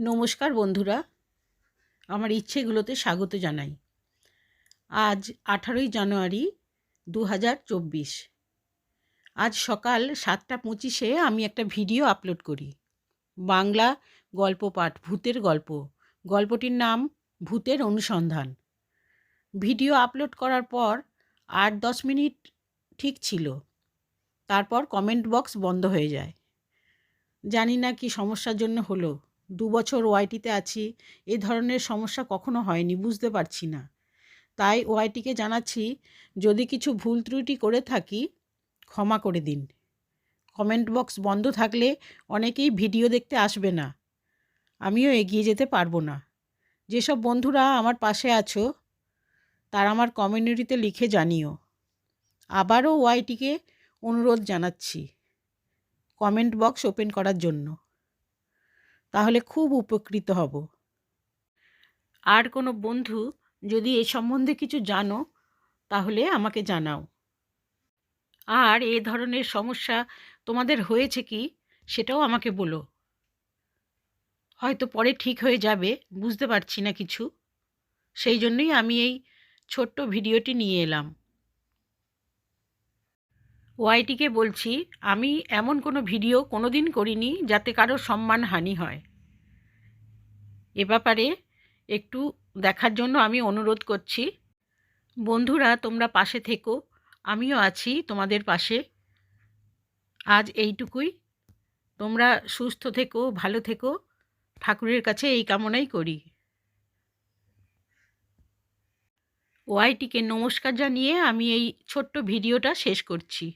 নমস্কার বন্ধুরা। আমার ইচ্ছেগুলোতে স্বাগত জানাই। আজ আঠারোই জানুয়ারি দু হাজার চব্বিশ। আজ সকাল সাতটা পঁচিশে আমি একটা ভিডিও আপলোড করি। বাংলা গল্প পাঠ, ভূতের গল্প। গল্পটির নাম ভূতের অনুসন্ধান। ভিডিও আপলোড করার পর আট দশ মিনিট ঠিক ছিল। তারপর কমেন্ট বক্স বন্ধ হয়ে যায়। জানি না কি সমস্যার জন্য হলো। দু বছর ওআইটিতে আছি, এ ধরনের সমস্যা কখনো হয়নি, বুঝতে পারছি না। তাই ওআইটিকে জানাচ্ছি, যদি কিছু ভুল ত্রুটি করে থাকি, ক্ষমা করে দিন। কমেন্ট বক্স বন্ধ থাকলে অনেকেই ভিডিও দেখতে আসবে না। আমিও এগিয়ে যেতে পারব না। যেসব বন্ধুরা আমার পাশে আছো, তারা আমার কমিউনিটিতে লিখে জানিও। আবারও ওয়াইটিকে অনুরোধ জানাচ্ছি, কমেন্ট বক্স ওপেন করার জন্য। তাহলে খুব উপকৃত হব। আর কোনো বন্ধু যদি এ সম্বন্ধে কিছু জানো, তাহলে আমাকে জানাও। আর এ ধরনের সমস্যা তোমাদের হয়েছে কি, সেটাও আমাকে বলো। হয়তো পরে ঠিক হয়ে যাবে, বুঝতে পারছি না কিছু। সেই জন্যই আমি এই ছোট্ট ভিডিওটি নিয়ে এলাম। ওয়াইটিকে বলছি, আমি এমন কোনো ভিডিও কোনো দিন করিনি যাতে কারও সম্মান হানি হয়। এ ব্যাপারে একটু দেখার জন্য আমি অনুরোধ করছি। বন্ধুরা, তোমরা পাশে থেকো, আমিও আছি তোমাদের পাশে। আজ এইটুকুই। তোমরা সুস্থ থেকো, ভালো থেকো। ঠাকুরের কাছে এই কামনাই করি। ওয়াইটিকে নমস্কার জানিয়ে আমি এই ছোট্ট ভিডিওটা শেষ করছি।